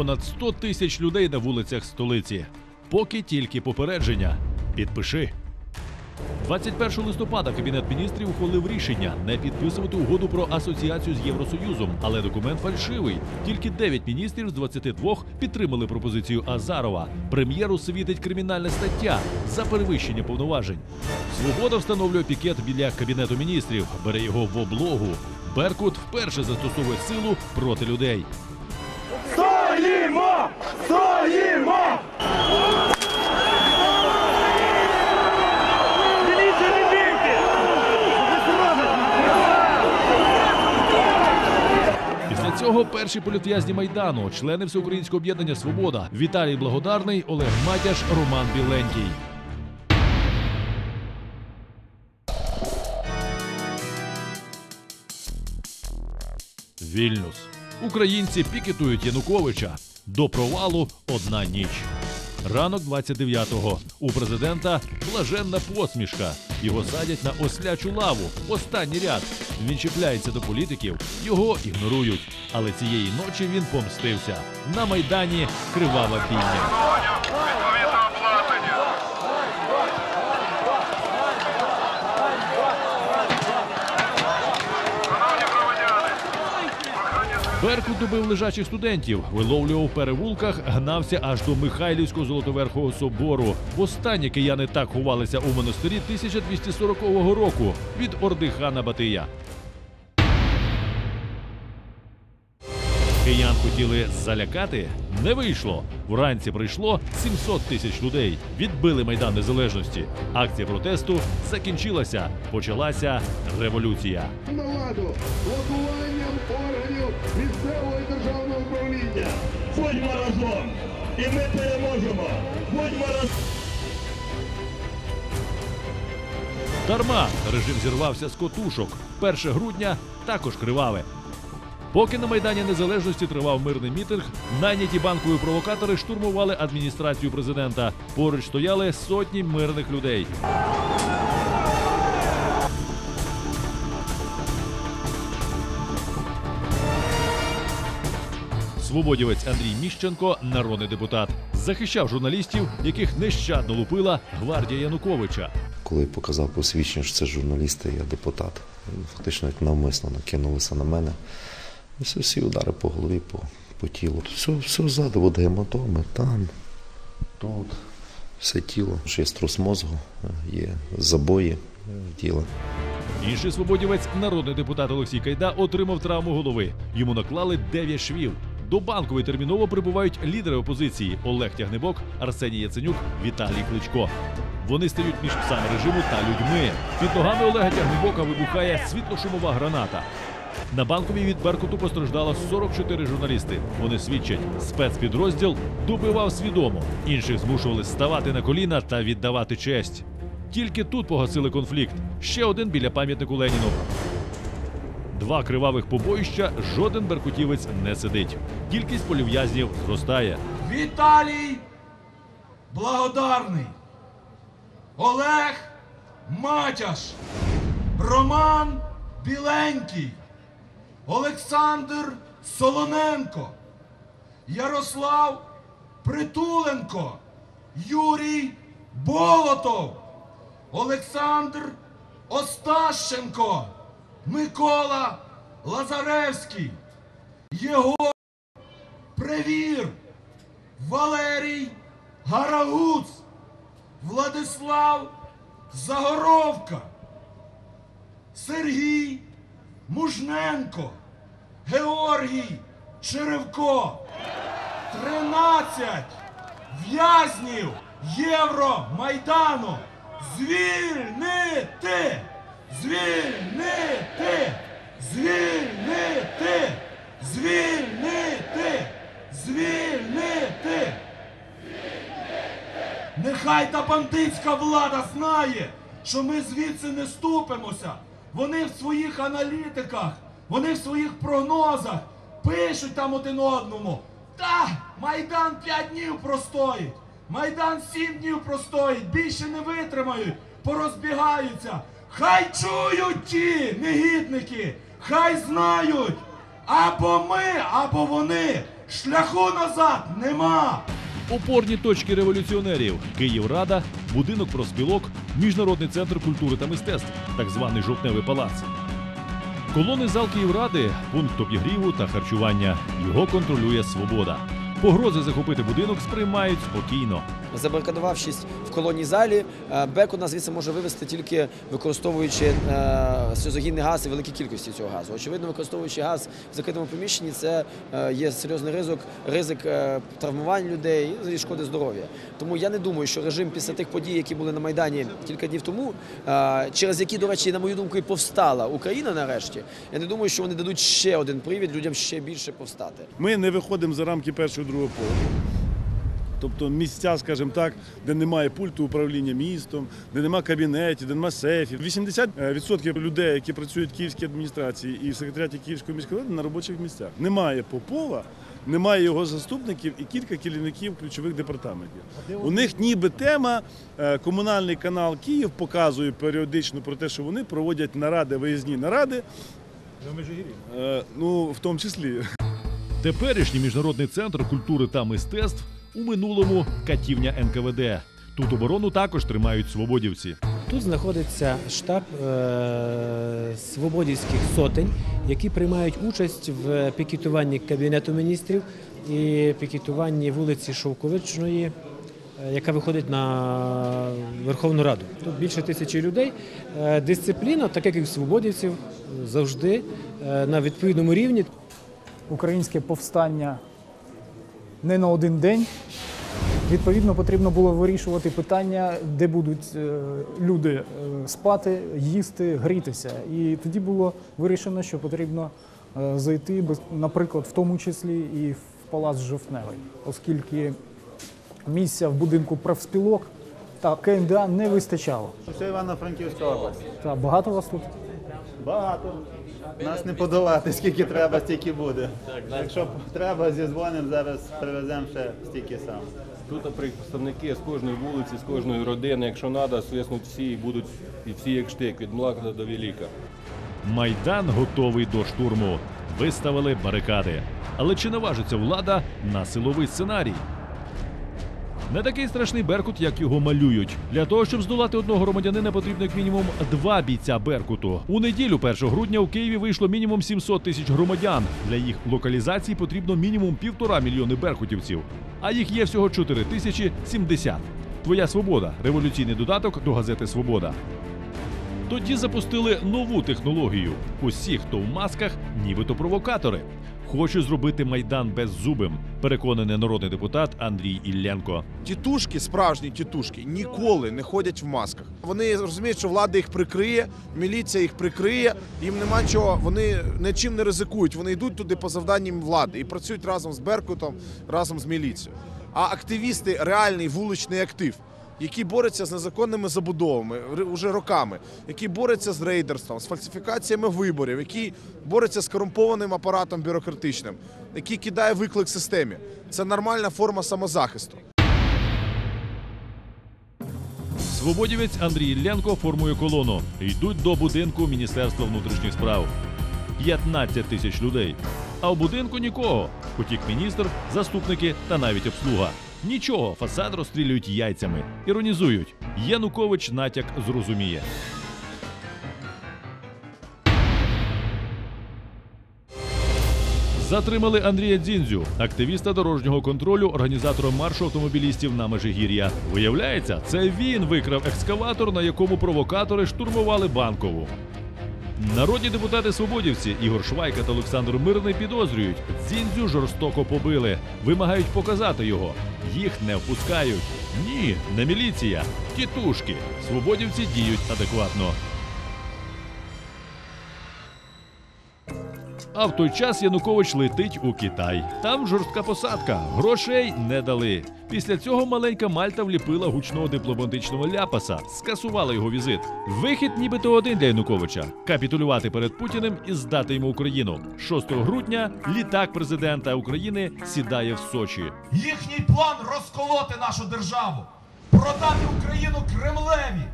понад 100 тисяч людей на вулицях столиці. Поки тільки попередження. Підпиши. 21 листопада Кабінет міністрів ухвалив рішення не підписувати угоду про асоціацію з Євросоюзом, але документ фальшивий. Тільки 9 міністрів з 22 підтримали пропозицію Азарова. Прем'єру світить кримінальна стаття за перевищення повноважень. Свобода встановлює пікет біля кабінету міністрів, бере його в облогу. Беркут вперше застосовує силу проти людей. Стоїмо! Стоїмо! Після цього перші політв'язні майдану, члени всеукраїнського об'єднання Свобода Віталій Благодарний, Олег Матяш, Роман Біленький. Вільнюс. Українці пікетують Януковича. До провалу одна ніч. Ранок 29-го. У президента блаженна посмішка. Його садять на ослячу лаву. Останній ряд. Він чіпляється до політиків, його ігнорують. Але цієї ночі він помстився. На майдані кривава бійня. Беркут добив лежачих студентів, виловлював в перевулках, гнався аж до Михайлівського золотоверхового собору. Востаннє кияни так ховалися у монастирі 1240 року від орди хана Батия. Киян хотіли залякати, не вийшло. Вранці прийшло 700 тисяч людей. Відбили майдан незалежності. Акція протесту закінчилася. Почалася революція. на ладу блокуванням органів місцевого державного управління. Будьмо разом! І ми переможемо! Будьмо разом! Дарма режим зірвався з котушок. 1 грудня також криваве. Поки на Майдані Незалежності тривав мирний мітинг, найняті банкові провокатори штурмували адміністрацію президента. Поруч стояли сотні мирних людей. Свободівець Андрій Міщенко, народний депутат, захищав журналістів, яких нещадно лупила гвардія Януковича. Коли показав посвідчення, що це журналісти, я депутат. Фактично навмисно накинулися на мене. Все, всі удари по голові, по, по тілу. Все, все ззаду, от гематоми, там, тут, все тіло. Ще є струс мозку, є забої е, тіла. Інший свободівець, народний депутат Олексій Кайда, отримав травму голови. Йому наклали 9 швів. До банкової терміново прибувають лідери опозиції Олег Тягнебок, Арсеній Яценюк, Віталій Кличко. Вони стають між псами режиму та людьми. Під ногами Олега Тягнебока вибухає світлошумова граната. На банковій від Беркуту постраждало 44 журналісти. Вони свідчать, спецпідрозділ добивав свідомо. Інших змушували ставати на коліна та віддавати честь. Тільки тут погасили конфлікт. Ще один біля пам'ятнику Леніну. Два кривавих побоїща жоден беркутівець не сидить. Кількість полів'язнів зростає. Віталій Благодарний, Олег Матяш, Роман Біленький, Олександр Солоненко, Ярослав Притуленко, Юрій Болотов, Олександр Остащенко, Микола Лазаревський, Єгор Привір, Валерій Гарагуц, Владислав Загоровка, Сергій Мужненко, Георгій Черевко, 13 в'язнів Євромайдану. Звільнити! Звільнити! Звільнити! Звільнити! Звільнити! Нехай та бандитська влада знає, що ми звідси не ступимося. Вони в своїх аналітиках, вони в своїх прогнозах пишуть там один одному. Та, Майдан 5 днів простоїть, Майдан 7 днів простоїть, більше не витримають, порозбігаються. Хай чують ті негідники, хай знають, або ми, або вони. Шляху назад нема. Опорні точки революціонерів Київрада, будинок профспілок, Міжнародний центр культури та мистецтв, так званий жовтневий палац. Колони зал Київради, пункт обігріву та харчування. Його контролює свобода. Погрози захопити будинок сприймають спокійно. Забаркадувавшись в колонній залі, е, Беркут нас звідси може вивезти тільки використовуючи е, сльозогінний газ і великі кількості цього газу. Очевидно, використовуючи газ в закритому приміщенні, це е, є серйозний ризик, ризик травмувань людей і шкоди здоров'я. Тому я не думаю, що режим після тих подій, які були на Майдані кілька днів тому, через які, до речі, на мою думку, і повстала Україна нарешті. Я не думаю, що вони дадуть ще один привід людям ще більше повстати. Ми не виходимо за рамки першого другого поверху. Тобто місця, скажімо так, де немає пульту управління містом, де немає кабінетів, де немає сейфів. 80% людей, які працюють в Київській адміністрації і в секретаріаті Київської міської ради, на робочих місцях. Немає Попова, немає його заступників і кілька керівників ключових департаментів. У них ніби тема е, комунальний канал Київ показує періодично про те, що вони проводять наради, виїзні наради. Е, Ну, в тому числі. Теперішній міжнародний центр культури та мистецтв у минулому катівня НКВД. Тут оборону також тримають свободівці. Тут знаходиться штаб е- свободівських сотень, які приймають участь в пікетуванні Кабінету міністрів і пікетуванні вулиці Шовковичної, е, яка виходить на Верховну Раду. Тут більше тисячі людей. Е, Дисципліна, так як і в свободівців, завжди на відповідному рівні. українське повстання не на один день. Відповідно, потрібно було вирішувати питання, де будуть е, люди е, спати, їсти, грітися. І тоді було вирішено, що потрібно е, зайти, наприклад, в тому числі і в палац Жовтневий, оскільки місця в будинку профспілок та КМДА не вистачало. Це Івано-Франківська область. Та багато вас тут? Багато. Нас не подолати, скільки треба, стільки буде. Якщо треба, зізвонимо, зараз привеземо ще стільки сам. Тут представники з кожної вулиці, з кожної родини, якщо треба, свиснуть всі і будуть і всі як штик, від млака до велика. Майдан готовий до штурму. Виставили барикади. Але чи наважиться влада на силовий сценарій? Не такий страшний Беркут, як його малюють. Для того, щоб здолати одного громадянина, потрібно як мінімум два бійця Беркуту. У неділю, 1 грудня, у Києві вийшло мінімум 700 тисяч громадян. Для їх локалізації потрібно мінімум півтора мільйони беркутівців. А їх є всього 4 тисячі 70. Твоя свобода революційний додаток до газети Свобода. Тоді запустили нову технологію. Усі, хто в масках, нібито провокатори. Хочуть зробити майдан беззубим, переконаний народний депутат Андрій Ілленко. Тітушки, справжні тітушки, ніколи не ходять в масках. Вони розуміють, що влада їх прикриє, міліція їх прикриє. Їм нема чого, вони нічим не ризикують. Вони йдуть туди по завданням влади і працюють разом з Беркутом, разом з міліцією. А активісти реальний вуличний актив. Які борються з незаконними забудовами уже роками, які борються з рейдерством, з фальсифікаціями виборів, які борються з корумпованим апаратом бюрократичним, які кидає виклик системі. Це нормальна форма самозахисту. Свободівець Андрій Ілленко формує колону. Йдуть до будинку Міністерства внутрішніх справ. 15 тисяч людей. А в будинку нікого. Потік міністр, заступники та навіть обслуга. Нічого, фасад розстрілюють яйцями. Іронізують. Янукович натяк зрозуміє. Затримали Андрія Дзіндзю, активіста дорожнього контролю, організатора маршу автомобілістів на Межигір'я. Виявляється, це він викрав екскаватор, на якому провокатори штурмували банкову. Народні депутати свободівці Ігор Швайка та Олександр Мирний підозрюють, Дзіндзю жорстоко побили, вимагають показати його. Їх не впускають. Ні, не міліція, тітушки. Свободівці діють адекватно. А в той час Янукович летить у Китай. Там жорстка посадка, грошей не дали. Після цього маленька Мальта вліпила гучного дипломатичного ляпаса, скасувала його візит. Вихід нібито один для Януковича капітулювати перед Путіним і здати йому Україну. 6 грудня літак президента України сідає в Сочі. Їхній план розколоти нашу державу, продати Україну Кремлеві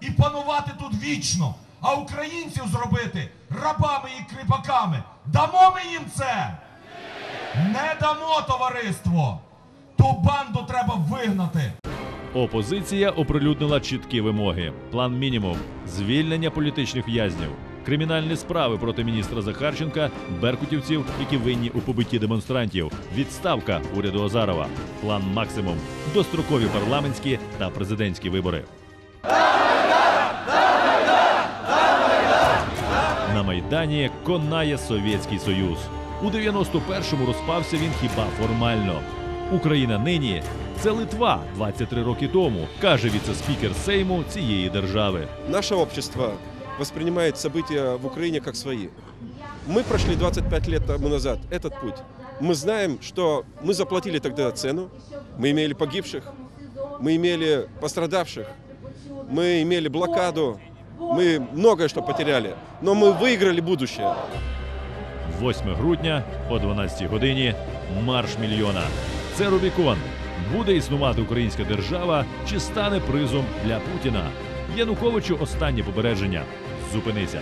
і панувати тут вічно, а українців зробити рабами і кріпаками. Дамо ми їм це! Не дамо товариство! Ту банду треба вигнати! Опозиція оприлюднила чіткі вимоги: план мінімум, звільнення політичних в'язнів, кримінальні справи проти міністра Захарченка, беркутівців, які винні у побитті демонстрантів, відставка уряду Азарова, план максимум, дострокові парламентські та президентські вибори. майдані конає Совєтський Союз. У 91-му розпався він хіба формально. Україна нині це Литва 23 роки тому, каже віце-спікер Сейму цієї держави. Наше общество воспринимает события в Украине как свои. Мы прошли 25 лет тому назад этот путь. Мы знаем, что мы заплатили тогда цену, мы имели погибших, мы имели пострадавших, мы имели блокаду, мы многое что потеряли, но мы выиграли будущее. 8 грудня о 12 годині марш мільйона. Це Рубікон. Буде існувати українська держава чи стане призом для Путіна? Януковичу останнє попередження. Зупинися.